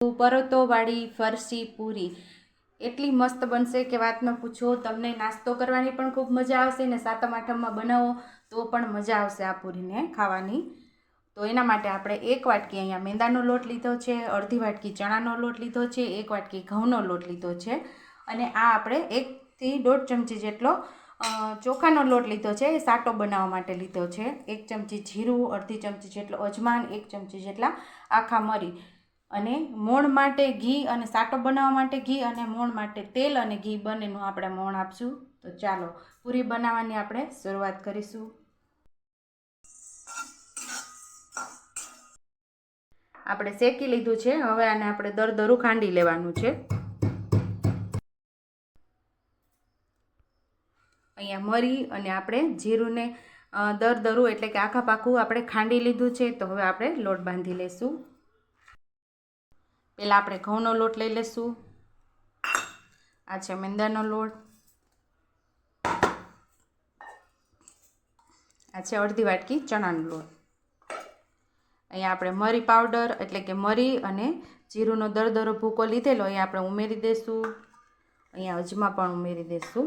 પરોતોવાળી ફરસી પૂરી. એટલી મસ્ત બનશે કે વાત ન પૂછો, તમને નાસ્તો કરવાની પણ ખૂબ મજા આવશે ને સાતમ આઠમમાં બનાવો તો પણ મજા આવશે આ પૂરીને ખાવાની. તો એના માટે આપણે એક વાટકી અહીંયા મેંદાનો લોટ લીધો છે, અડધી વાટકી ચણાનો લોટ લીધો છે, એક વાટકી ઘઉંનો લોટ લીધો છે. અને આ આપણે એકથી દોઢ ચમચી જેટલો ચોખાનો લોટ લીધો છે, એ સાટો બનાવવા માટે લીધો છે. એક ચમચી જીરું, અડધી ચમચી જેટલો અજમાન, એક ચમચી જેટલા આખા મરી. અને મોણ માટે ઘી અને સાટો બનાવવા માટે ઘી અને મોણ માટે તેલ અને ઘી બંનેનું આપણે મોણ આપશું. તો ચાલો, પૂરી બનાવવાની આપણે શરૂઆત કરીશું. આપણે શેકી લીધું છે. હવે આને આપણે દરદરું ખાંડી લેવાનું છે. અહીંયા મરી અને આપણે જીરુંને દર દરદરું એટલે કે આખા પાખું આપણે ખાંડી લીધું છે. તો હવે આપણે લોટ બાંધી લેશું. પહેલાં આપણે ઘઉંનો લોટ લઈ લઈશું આ છે મેંદાનો લોટ. આ છે અડધી વાટકી ચણાનો લોટ. અહીંયા આપણે મરી પાવડર એટલે કે મરી અને જીરુંનો દરદરો ભૂકો લીધેલો, એ આપણે ઉમેરી દઈશું અહીંયા અજમા પણ ઉમેરી દઈશું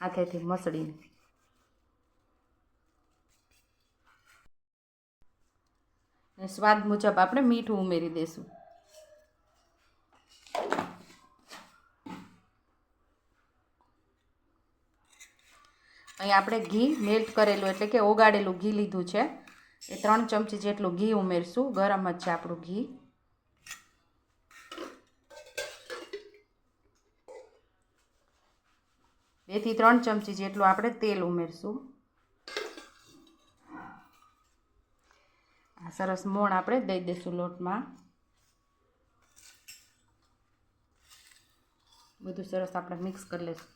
હાથેથી મસળીને. ને સ્વાદ મુજબ આપણે મીઠું ઉમેરી દઈશું અહીં આપણે ઘી મેલ્ટ કરેલું, એટલે કે ઓગાળેલું ઘી લીધું છે. એ ત્રણ ચમચી જેટલું ઘી ઉમેરશું. ગરમ જ છે આપણું ઘી. બેથી ત્રણ ચમચી જેટલું આપણે તેલ ઉમેરશું. સરસ મોણ આપણે દઈ દઈશું લોટમાં. બધું સરસ આપણે મિક્સ કરી લઈશું.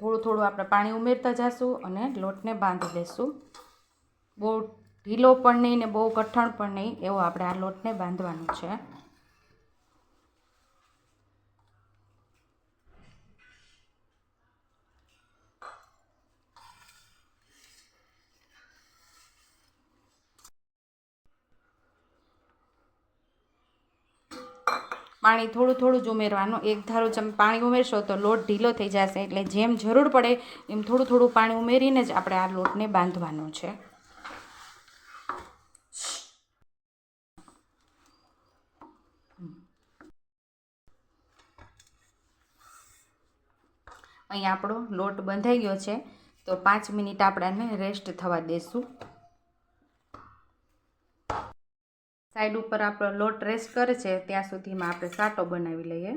થોડું થોડું આપણે પાણી ઉમેરતા જઈશું અને લોટને બાંધી દઈશું બહુ ઢીલો પણ નહીં ને બહુ કઠણ પણ નહીં, એવો આપણે આ લોટને બાંધવાનો છે. પાણી થોડું થોડું જ ઉમેરવાનું. એક ધારો તમે પાણી ઉમેરશો તો લોટ ઢીલો થઈ જશે એટલે જેમ જરૂર પડે એમ થોડું થોડું પાણી ઉમેરીને જ આપણે આ લોટને બાંધવાનો છે. અહીં આપણો લોટ બંધાઈ ગયો છે. તો પાંચ મિનિટ આપણે આને રેસ્ટ થવા દઈશું સાઈડ ઉપર આપણો લોટ રેસ્ટ કરે છે, ત્યાં સુધીમાં આપણે સાટો બનાવી લઈએ.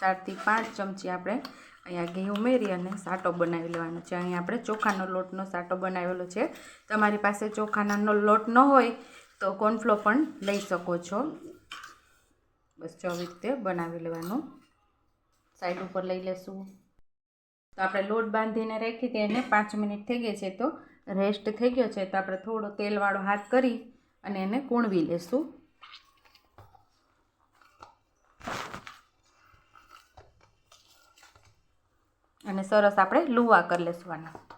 ચારથી પાંચ ચમચી આપણે અહીંયા ઘી ઉમેરી અને સાટો બનાવી લેવાનો છે. અહીંયા આપણે ચોખાનો લોટનો સાટો બનાવેલો છે. તમારી પાસે ચોખાનો લોટ ન હોય તો કોર્નફ્લો પણ લઈ શકો છો. બસ આવી રીતે બનાવી લેવાનું. સાઈડ ઉપર લઈ લેશું. તો આપણે લોટ બાંધીને રાખી તેને પાંચ મિનિટ થઈ ગઈ છે તો રેસ્ટ થઈ ગયો છે. તો આપણે થોડો તેલવાળો હાથ કરી અને એને કૂણવી લેશું. અને સરસ આપણે લુવા કરી લેશું આના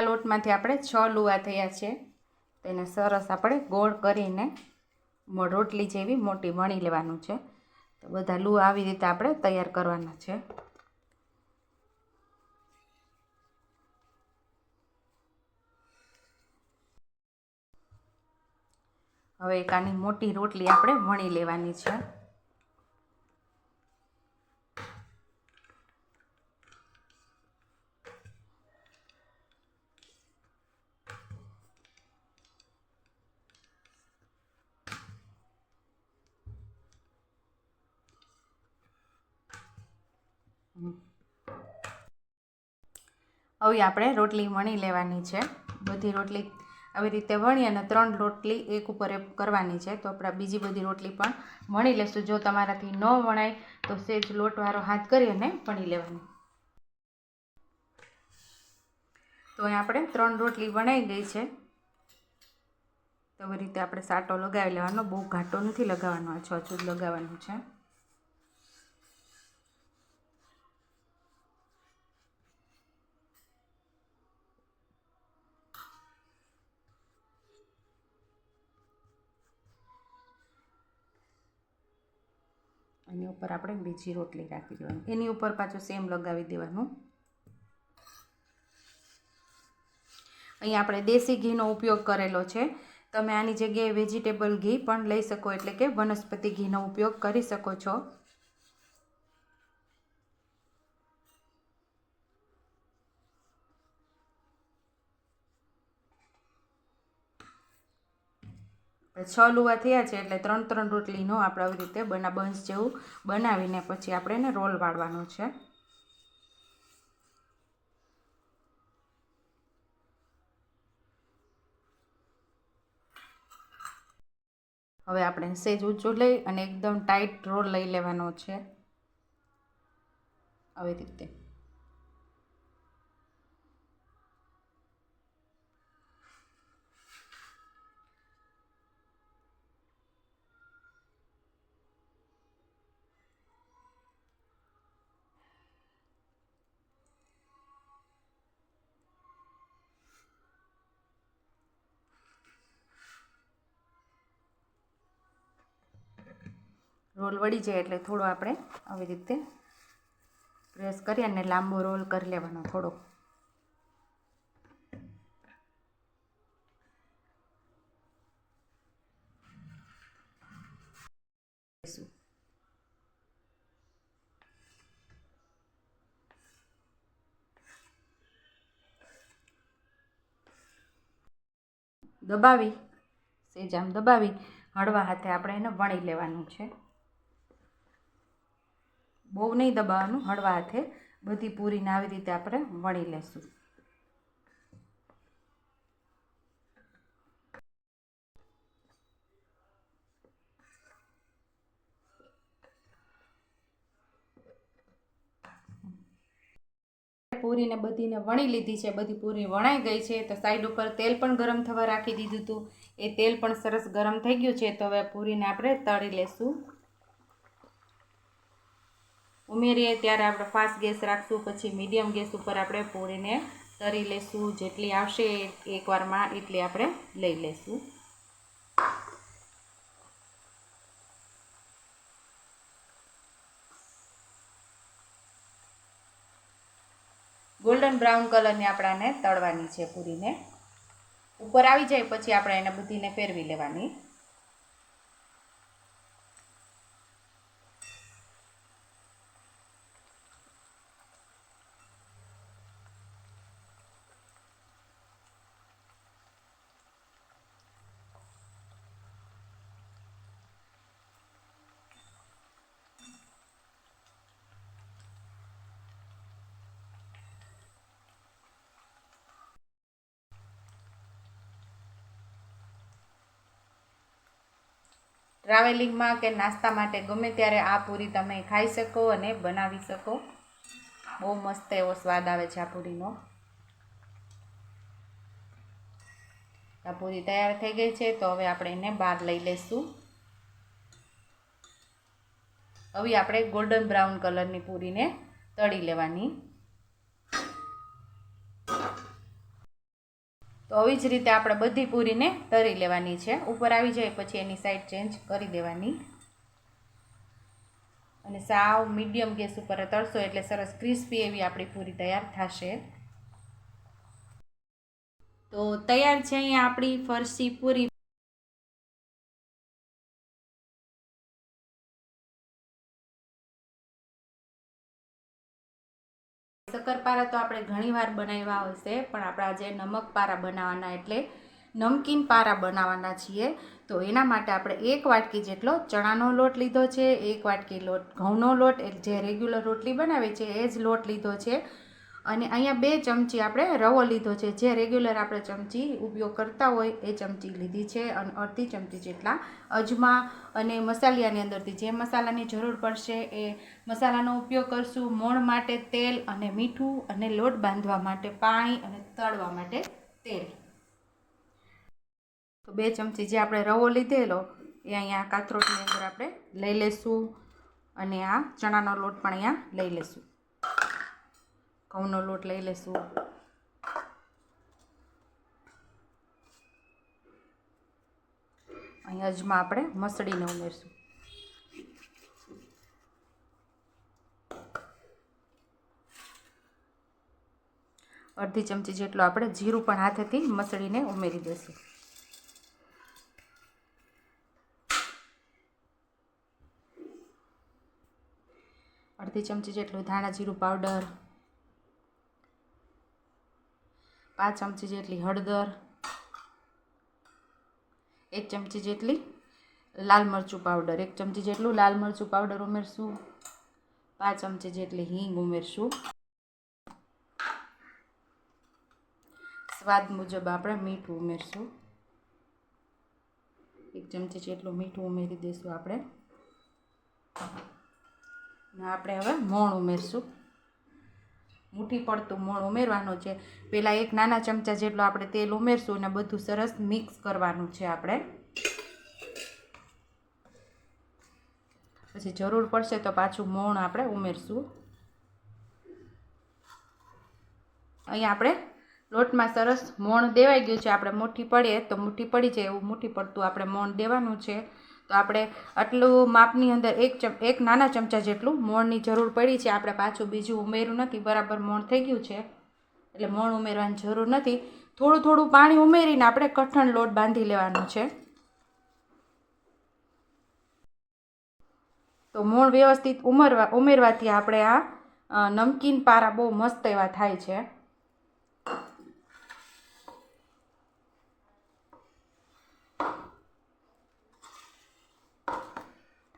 લોટમાંથી આપણે છ લુવા થયા છે. તેને સરસ આપણે ગોળ કરીને રોટલી જેવી મોટી વણી લેવાનું છે. તો બધા લુવા આવી રીતે આપણે તૈયાર કરવાના છે. હવે એક આની મોટી રોટલી આપણે વણી લેવાની છે. હવે આપણે રોટલી વણી લેવાની છે. બધી રોટલી આવી રીતે વણી અને ત્રણ રોટલી એક ઉપર કરવાની છે. તો આપણે બીજી બધી રોટલી પણ વણી લેશું. જો તમારાથી ન વણાય, તો સેજ લોટવાળો હાથ કરી અને વણી લેવાની. તો અહીં આપણે ત્રણ રોટલી વણાઈ ગઈ છે. તો આવી રીતે આપણે સાટો લગાવી લેવાનો. બહુ ઘાટો નથી લગાવવાનો. આ છ જ લગાવવાનું છે. એની ઉપર આપણે બીજી રોટલી રાખી દેવાની એની ઉપર પાછું સેમ લગાવી દેવાનું. અહીં આપણે દેશી ઘીનો ઉપયોગ કરેલો છે. તમે આની જગ્યાએ વેજીટેબલ ઘી પણ લઈ શકો, એટલે કે વનસ્પતિ ઘીનો ઉપયોગ કરી શકો છો. છ લુવા થયા છે એટલે ત્રણ ત્રણ રોટલીનો આપણે આવી રીતે બના બંસ જેવું બનાવીને પછી આપણે એને રોલ વાળવાનો છે. હવે આપણે સેજ ઊંચો લઈ અને એકદમ ટાઈટ રોલ લઈ લેવાનો છે. આવી રીતે. રોલ વળી જાય એટલે થોડો આપણે આવી રીતે પ્રેસ કરી અને લાંબો રોલ કરી લેવાનો થોડો દબાવી સેજ આમ દબાવી, હળવા હાથે આપણે એને વણી લેવાનું છે. બહુ નહીં દબાવવાનું, હળવા હાથે બધી પૂરીને આવી રીતે આપણે વણી લેશું. પૂરીને બધીને વણી લીધી છે, બધી પૂરી વણાઈ ગઈ છે, તો સાઈડ ઉપર તેલ પણ ગરમ થવા રાખી દીધું હતું. એ તેલ પણ સરસ ગરમ થઈ ગયું છે, તો હવે પૂરીને આપણે તળી લેશું. ઉમેરીએ ત્યારે આપણે ફાસ્ટ ગેસ રાખશું, પછી મીડિયમ ગેસ ઉપર આપણે પૂરીને તરી લેશું. જેટલી આવશે એકવારમાં એટલી આપણે લઈ લેશું. ગોલ્ડન બ્રાઉન કલરની આપણાને તળવાની છે પૂરીને. ઉપર આવી જાય, પછી આપણે એને બધીને ફેરવી લેવાની. ટ્રાવેલિંગમાં કે નાસ્તા માટે ગમે ત્યારે આ પૂરી તમે ખાઈ શકો અને બનાવી શકો. બહુ મસ્ત એવો સ્વાદ આવે છે આ પૂરીનો. આ પૂરી તૈયાર થઈ ગઈ છે, તો હવે આપણે એને બહાર લઈ લઈશું. હવે આપણે ગોલ્ડન બ્રાઉન કલરની પૂરીને તળી લેવાની. તો આવી જ રીતે આપણે બધી પૂરીને તરી લેવાની છે. ઉપર આવી જાય પછી એની સાઈડ ચેન્જ કરી દેવાની. અને સાવ મીડિયમ ગેસ ઉપર તળશો એટલે સરસ ક્રિસ્પી એવી આપણી પૂરી તૈયાર થશે. તો તૈયાર છે અહીંયા આપણી ફરસી પૂરી શક્કરપારા તો આપણે ઘણીવાર બનાવ્યા હશે, પણ આપણા જે નમક પારા બનાવવાના એટલે નમકીન પારા બનાવવાના છીએ. તો એના માટે આપણે એક વાટકી જેટલો ચણાનો લોટ લીધો છે, એક વાટકી લોટ ઘઉંનો લોટ જે રેગ્યુલર રોટલી બનાવે છે, એ જ લોટ લીધો છે. અને અહીંયા બે ચમચી આપણે રવો લીધો છે. જે રેગ્યુલર આપણે ચમચી ઉપયોગ કરતા હોય એ ચમચી લીધી છે અને અડધી ચમચી જેટલા અજમા અને મસાલિયાની અંદરથી જે મસાલાની જરૂર પડશે એ મસાલાનો ઉપયોગ કરશું મોણ માટે તેલ અને મીઠું અને લોટ બાંધવા માટે પાણી અને તળવા માટે તેલ. તો બે ચમચી જે આપણે રવો લીધેલો એ અહીંયા કાથરોટની અંદર આપણે લઈ લઈશું અને આ ચણાનો લોટ પણ અહીંયા લઈ લેશું. ઘઉંનો લોટ લઈ લેશું. અહીં અજમાં આપણે મસળીને ઉમેરશું. અડધી ચમચી જેટલું આપણે જીરું પણ હાથેથી મસળીને ઉમેરી દઈશું. અડધી ચમચી જેટલું ધાણા જીરું પાવડર પાંચ ચમચી જેટલી હળદર, એક ચમચી જેટલી લાલ મરચું પાવડર એક ચમચી જેટલું લાલ મરચું પાવડર ઉમેરશું, પાંચ ચમચી જેટલી હિંગ ઉમેરશું. સ્વાદ મુજબ આપણે મીઠું ઉમેરશું. એક ચમચી જેટલું મીઠું ઉમેરી દઈશું આપણે. આપણે હવે મોણ ઉમેરશું. મુઠ્ઠી પડતું મોણ ઉમેરવાનું છે. પહેલાં એક નાના ચમચા જેટલું આપણે તેલ ઉમેરશું અને બધું સરસ મિક્સ કરવાનું છે આપણે. પછી જરૂર પડશે તો પાછું મોણ આપણે ઉમેરશું. અહીંયા આપણે લોટમાં સરસ મોણ દેવાઈ ગયું છે. આપણે મુઠ્ઠી પડીએ તો મુઠ્ઠી પડી જાય એવું મુઠ્ઠી પડતું આપણે મોણ દેવાનું છે. તો આપણે આટલું માપની અંદર એક ચમ, એક નાના ચમચા જેટલું મોણની જરૂર પડી છે. આપણે પાછું બીજું ઉમેર્યું નથી. બરાબર મોણ થઈ ગયું છે. એટલે મોણ ઉમેરવાની જરૂર નથી. થોડું થોડું પાણી ઉમેરીને આપણે કઠણ લોટ બાંધી લેવાનો છે. તો મોણ વ્યવસ્થિત ઉમરવા, ઉમેરવાથી આપણે આ નમકીન પારા બહુ મસ્ત એવા થાય છે.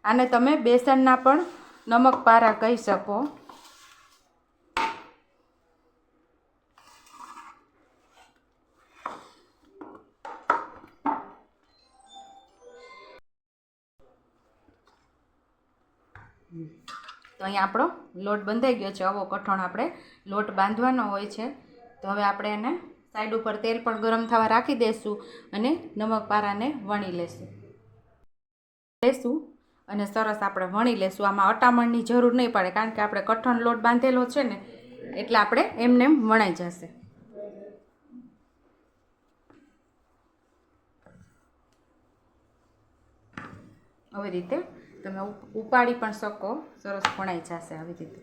આને તમે બેસનના પણ નમક પારા કહી શકો. તો અહીંયા આપણો લોટ બંધાઈ ગયો છે. આવો કઠણ આપણે લોટ બાંધવાનો હોય છે. તો હવે આપણે એને સાઈડ ઉપર તેલ પણ ગરમ થવા રાખી દઈશું અને નમક પારાને વણી લેશું. લેશું. અને સરસ આપણે વણી લેશું. આમાં અટામણની જરૂર નહીં પડે, કારણ કે આપણે કઠણ લોટ બાંધેલો છે ને, એટલે આપણે એમને એમ વણાઈ જશે. આવી રીતે તમે ઉપાડી પણ શકો. સરસ વણાઈ જશે આવી રીતે.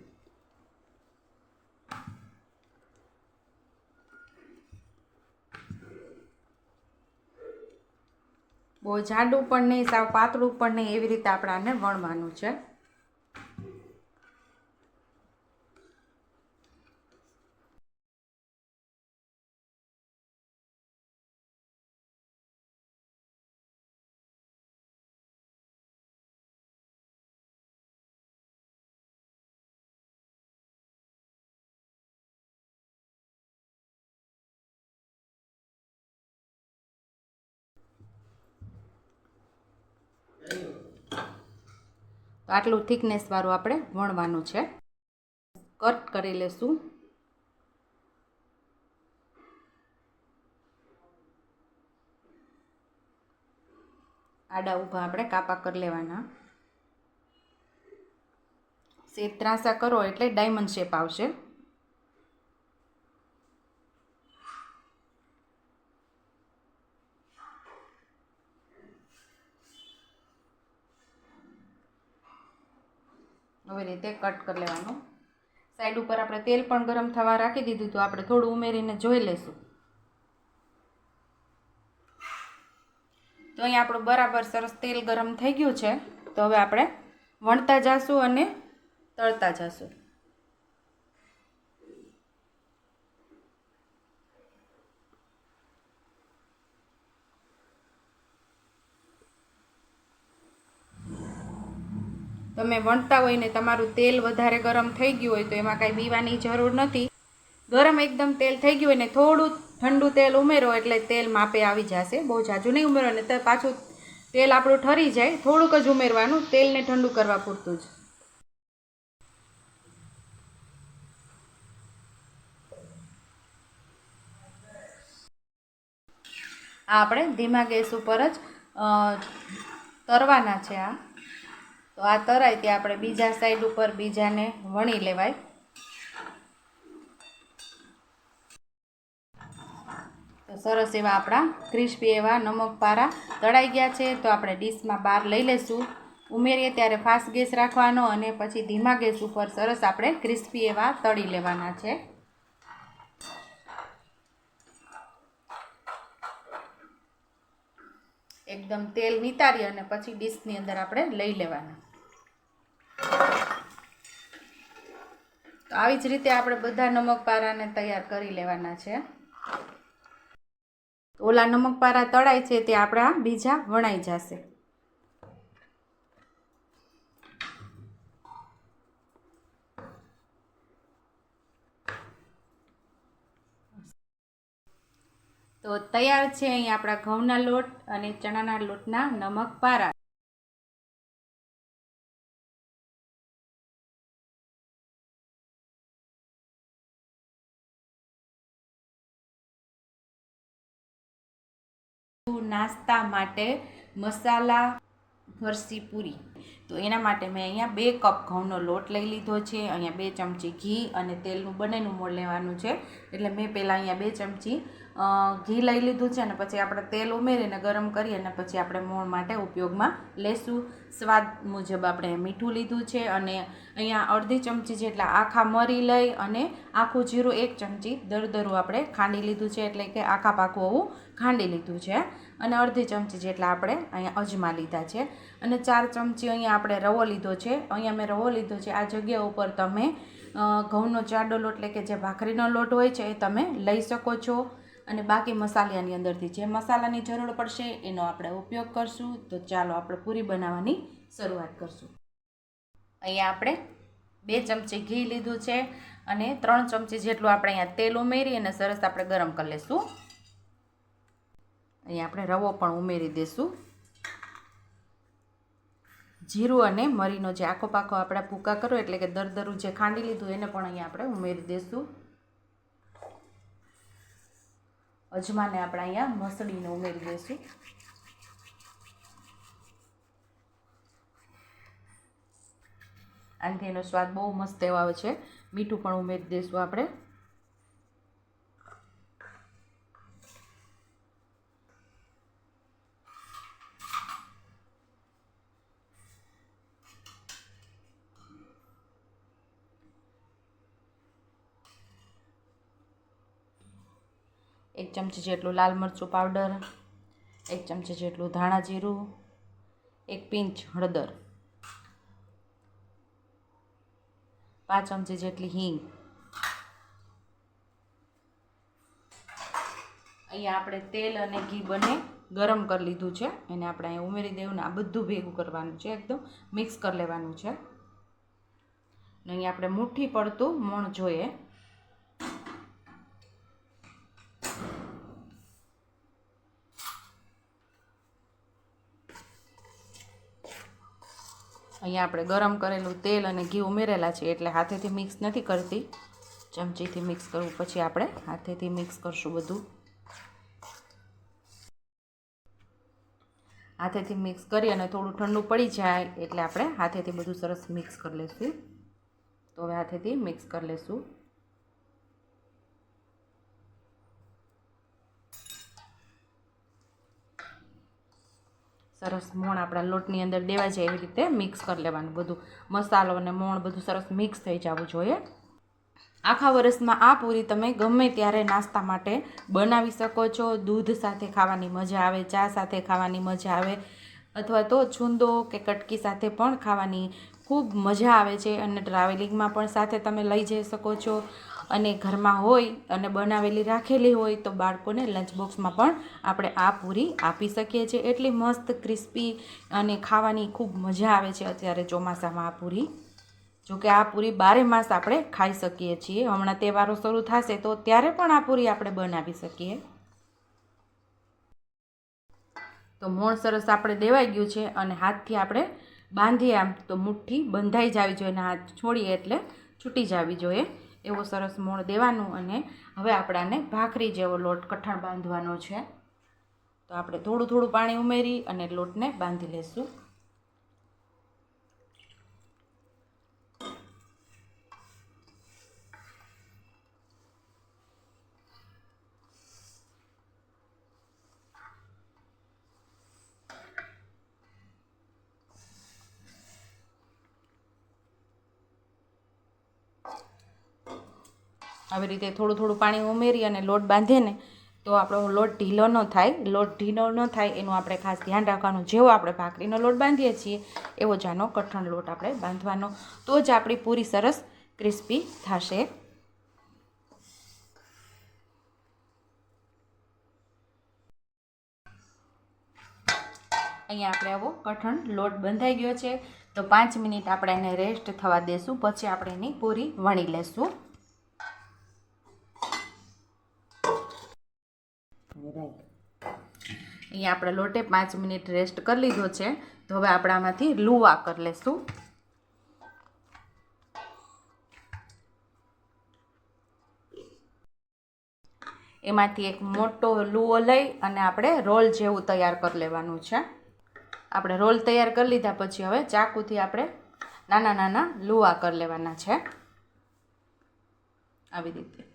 જાડું પણ નહીં સાવ પાતળું પણ નહીં એવી રીતે આપણે આને વણવાનું છે. તો આટલું થિકનેસવાળું આપણે વણવાનું છે. કટ કરી લેશું. આડા ઊભા આપણે કાપા કરી લેવાના. શેપ ત્રાસા કરો એટલે ડાયમંડ શેપ આવશે. આવી રીતે કટ કરી લેવાનું. સાઈડ ઉપર આપણે તેલ પણ ગરમ થવા રાખી દીધું તો આપણે થોડું ઉમેરીને જોઈ લઈશું. તો અહીં આપણું બરાબર સરસ તેલ ગરમ થઈ ગયું છે. તો હવે આપણે વણતા જાશું અને તળતા જાશું. તમે વણતા હોય ને તમારું તેલ વધારે ગરમ થઈ ગયું હોય તો એમાં કાંઈ બીવાની જરૂર નથી. ગરમ એકદમ તેલ થઈ ગયું હોય ને થોડું ઠંડુ તેલ ઉમેરો એટલે તેલ માપે આવી જશે. બહુ જાજુ નહીં ઉમેરો ને તો પાછું તેલ આપણું ઠરી જાય. થોડુંક જ ઉમેરવાનું, તેલને ઠંડુ કરવા પૂરતું જ. આ આપણે ધીમા ગેસ ઉપર જ તરવાના છે આ. તો આ તરાય ત્યાં આપણે બીજા સાઈડ ઉપર બીજાને વણી લેવાય. તો સરસ એવા આપણા ક્રિસ્પી એવા નમક પારા તળાઈ ગયા છે. તો આપણે ડીશમાં બહાર લઈ લેશું. ઉમેરીએ ત્યારે ફાસ્ટ ગેસ રાખવાનો અને પછી ધીમા ગેસ ઉપર સરસ આપણે ક્રિસ્પી એવા તળી લેવાના છે. એકદમ તેલ નિતારી અને પછી ડીશની અંદર આપણે લઈ લેવાના. તો આવી જ રીતે આપણે બધા નમક પારાને તૈયાર કરી લેવાના છે. ઓલા નમક પારા તળાય છે તે આપણા બીજા વણાઈ જશે. તો તૈયાર છે અહીં આપણા ઘઉંના લોટ અને ચણાના લોટના નમક પારા નાસ્તા માટે મસાલા ફરસી પૂરી. તો એના માટે મેં અહીંયા બે કપ ઘઉંનો લોટ લઈ લીધો છે, અહીંયા બે ચમચી ઘી અને તેલનું બંનેનું મોળ લેવાનું છે. એટલે મેં પહેલાં અહીંયા બે ચમચી ઘી લઈ લીધું છે અને પછી આપણે તેલ ઉમેરીને ગરમ કરી અને પછી આપણે મોણ માટે ઉપયોગમાં લેશું. સ્વાદ મુજબ આપણે મીઠું લીધું છે અને અહીંયા અડધી ચમચી જેટલા આખા મરી લઈ અને આખું જીરું એક ચમચી દરદરું આપણે ખાંડી લીધું છે, એટલે કે આખા પાકું આવું ખાંડી લીધું છે. અને અડધી ચમચી જેટલા આપણે અહીંયા અજમા લીધા છે. અને ચાર ચમચી અહીંયા આપણે રવો લીધો છે. અહીંયા મેં રવો લીધો છે. આ જગ્યા ઉપર તમે ઘઉંનો જાડો લોટ, એટલે કે જે ભાખરીનો લોટ હોય છે, એ તમે લઈ શકો છો. અને બાકી મસાલાની અંદરથી જે મસાલાની જરૂર પડશે એનો આપણે ઉપયોગ કરશું. તો ચાલો આપણે પૂરી બનાવવાની શરૂઆત કરશું. અહીંયા આપણે બે ચમચી ઘી લીધું છે અને ત્રણ ચમચી જેટલું આપણે અહીંયા તેલ ઉમેરી અને સરસ આપણે ગરમ કરી લઈશું અહીંયા આપણે રવો પણ ઉમેરી દઈશું જીરું અને મરીનો જે આખો પાકો આપણે ભૂકા કરો એટલે કે દરદરું જે ખાંડી લીધું એને પણ અહીંયા આપણે ઉમેરી દઈશું અજમાને આપણે અહીંયા મસળીને ઉમેરી દઈશું. આનાથી એનો સ્વાદ બહુ મસ્ત એવો આવે છે. મીઠું પણ ઉમેરી દઈશું આપણે. એક ચમચી જેટલું લાલ મરચું પાવડર, એક ચમચી જેટલું ધાણા જીરું, એક પિંચ હળદર, પાંચ ચમચી જેટલી હિંગ. અહીંયા આપણે તેલ અને ઘી બંને ગરમ કરી લીધું છે. એને આપણે અહીંયા ઉમેરી દેવું ને આ બધું ભેગું કરવાનું છે એકદમ. મિક્સ કરી લેવાનું છે. અને અહીંયા આપણે મુઠ્ઠી પડતું મોણ જોઈએ. અહીંયા આપણે ગરમ કરેલું તેલ અને ઘી ઉમેરેલા છે એટલે હાથેથી મિક્સ નથી કરતી. ચમચીથી મિક્સ કરવું, પછી આપણે હાથેથી મિક્સ કરશું બધું. હાથેથી મિક્સ કરી અને થોડું ઠંડુ પડી જાય એટલે આપણે હાથેથી બધું સરસ મિક્સ કરી લઈશું તો હવે હાથેથી મિક્સ કરી લઈશું સરસ મોણ આપણા લોટની અંદર દેવા જાય એવી રીતે મિક્સ કરી લેવાનું બધું. મસાલો અને મોણ બધું સરસ મિક્સ થઈ જવું જોઈએ. આખા વર્ષમાં આ પૂરી તમે ગમે ત્યારે નાસ્તા માટે બનાવી શકો છો. દૂધ સાથે ખાવાની મજા આવે, ચા સાથે ખાવાની મજા આવે, અથવા તો છુંદો કે કટકી સાથે પણ ખાવાની ખૂબ મજા આવે છે. અને ટ્રાવેલિંગમાં પણ સાથે તમે લઈ જઈ શકો છો. અને ઘરમાં હોય અને બનાવેલી રાખેલી હોય તો બાળકોને લંચ બોક્સમાં પણ આપણે આ પૂરી આપી શકીએ છીએ. એટલી મસ્ત ક્રિસ્પી અને ખાવાની ખૂબ મજા આવે છે અત્યારે ચોમાસામાં આ પૂરી. જોકે આ પૂરી બારે માસ આપણે ખાઈ શકીએ છીએ. હમણાં તહેવારો શરૂ થશે તો ત્યારે પણ આ પૂરી આપણે બનાવી શકીએ. તો મોણ સરસ આપણે દેવાઈ ગયું છે અને હાથથી આપણે બાંધીએ આમ તો મુઠ્ઠી બંધાઈ જવી જોઈએ અને હાથ છોડીએ એટલે છૂટી જવી જોઈએ. એવો સરસ મોણ દેવાનું અને હવે આપણાને ભાખરી જેવો લોટ કઠણ બાંધવાનો છે. તો આપણે થોડું થોડું પાણી ઉમેરી અને લોટને બાંધી લેશું. આવી રીતે થોડું થોડું પાણી ઉમેરી અને લોટ બાંધીએ ને તો આપણો લોટ ઢીલો ન થાય. લોટ ઢીલો ન થાય એનું આપણે ખાસ ધ્યાન રાખવાનું. જેવો આપણે ભાખરીનો લોટ બાંધીએ છીએ, એવો જાનો કઠણ લોટ આપણે બાંધવાનો. તો જ આપણી પૂરી સરસ ક્રિસ્પી થશે. અહીંયા આપણે આવો કઠણ લોટ બંધાઈ ગયો છે. તો પાંચ મિનિટ આપણે એને રેસ્ટ થવા દેશું. પછી આપણે એની પૂરી વણી લેશું. અહીંયા આપણે લોટે પાંચ મિનિટ રેસ્ટ કરી લીધો છે. તો હવે આપણે આમાંથી લુવા કરી લેશું. એમાંથી એક મોટો લુઓ લઈ અને આપણે રોલ જેવું તૈયાર કરી લેવાનું છે. આપણે રોલ તૈયાર કરી લીધા પછી હવે ચાકુથી આપણે નાના નાના લુવા કરી લેવાના છે. આવી રીતે.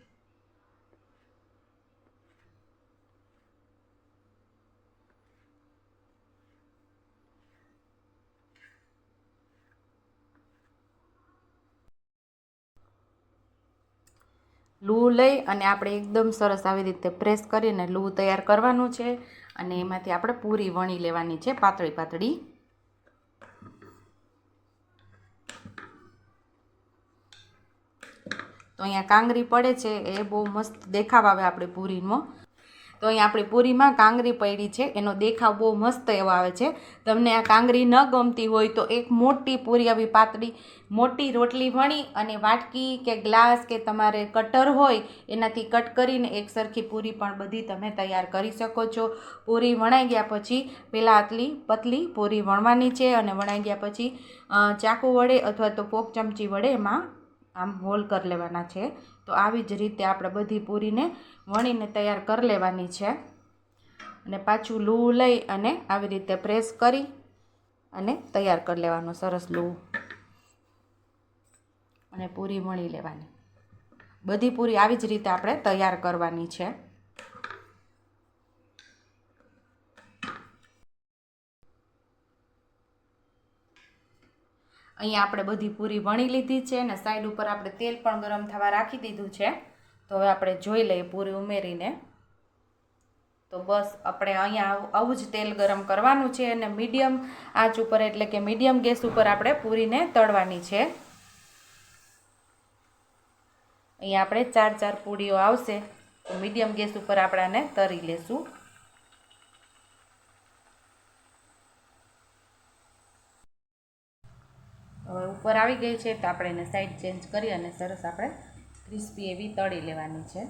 લૂ લઈ અને આપણે એકદમ સરસ આવી રીતે પ્રેસ કરીને લૂ તૈયાર કરવાનું છે. અને એમાંથી આપણે પૂરી વણી લેવાની છે પાતળી પાતળી. તો અહીંયા કાંગરી પડે છે, એ બહુ મસ્ત દેખાવ આવે આપણે પૂરીનો તો અહીં આપણી પૂરીમાં કાંગરી પડી છે. એનો દેખાવ બહુ મસ્ત એવો આવે છે. તમને આ કાંગરી ન ગમતી હોય તો એક મોટી પૂરી આવી પાતળી, મોટી રોટલી વણી અને વાટકી કે ગ્લાસ કે તમારે કટર હોય એનાથી કટ કરીને એક સરખી પૂરી પણ બધી તમે તૈયાર કરી શકો છો. પૂરી વણાઈ ગયા પછી પહેલાં આટલી પતલી પૂરી વણવાની છે અને વણાઈ ગયા પછી ચાકુ વડે અથવા તો પોક ચમચી વડે એમાં આમ હોલ કરી લેવાના છે. તો આવી જ રીતે આપણે બધી પૂરીને વણીને તૈયાર કરી લેવાની છે. અને પાછું લૂ લઈ અને આવી રીતે પ્રેસ કરી અને તૈયાર કરી લેવાનું, સરસ લૂ. અને પૂરી વણી લેવાની. બધી પૂરી આવી જ રીતે આપણે તૈયાર કરવાની છે. અહીંયા આપણે બધી પૂરી વણી લીધી છે અને સાઈડ ઉપર આપણે તેલ પણ ગરમ થવા રાખી દીધું છે. તો હવે આપણે જોઈ લઈએ પૂરી ઉમેરીને. તો બસ આપણે અહીંયા આવું જ તેલ ગરમ કરવાનું છે અને મીડિયમ આંચ ઉપર એટલે કે મીડિયમ ગેસ ઉપર આપણે પૂરીને તળવાની છે. અહીંયા આપણે ચાર ચાર પૂરીઓ આવશે. તો મીડિયમ ગેસ ઉપર આપણે આને તરી લેશું. ઉપર આવી ગઈ છે તો આપણે એને સાઈડ ચેન્જ કરી અને સરસ આપણે ક્રિસ્પી એવી તળી લેવાની છે.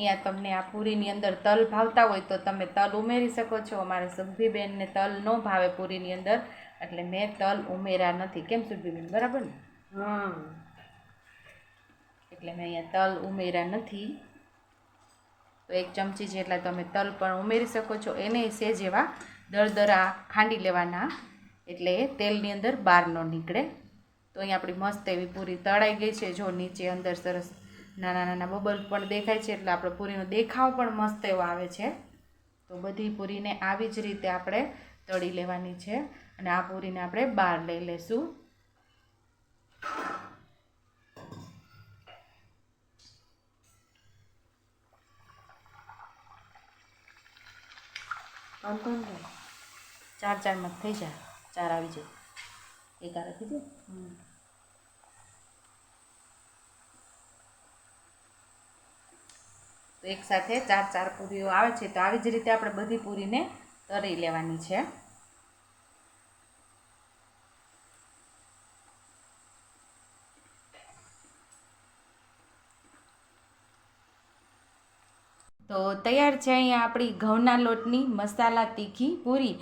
અહીંયા તમને આ પૂરીની અંદર તલ ભાવતા હોય તો તમે તલ ઉમેરી શકો છો. અમારે સુભીબેનને તલ ન ભાવે પૂરીની અંદર એટલે મેં તલ ઉમેર્યા નથી. કેમ સુભીબેન? બરાબર ને? એટલે મેં અહીંયા તલ ઉમેર્યા નથી. તો એક ચમચી જેટલા તમે તલ પણ ઉમેરી શકો છો. એને સેજ એવા દરદરા ખાંડી લેવાના. એટલે એ તેલની અંદર બહાર ન નીકળે. તો અહીં આપણી મસ્ત એવી પૂરી તળાઈ ગઈ છે. જો નીચે અંદર સરસ નાના નાના બબલ પણ દેખાય છે એટલે આપણે પૂરીનો દેખાવ પણ મસ્ત એવો આવે છે. તો બધી પૂરીને આવી જ રીતે આપણે તળી લેવાની છે અને આ પૂરીને આપણે બહાર લઈ લેશું. કોણ ચાર ચારમાં થઈ જાય. ચાર આવી જાય. એક આ રાખી દે તો એક સાથે ચાર ચાર પૂરીઓ આવે છે, તો આવી જ રીતે આપણે બધી પૂરીને તળી લેવાની છે. તો તૈયાર છે અહીંયા આપણી ઘઉંના લોટની મસાલા તીખી પૂરી.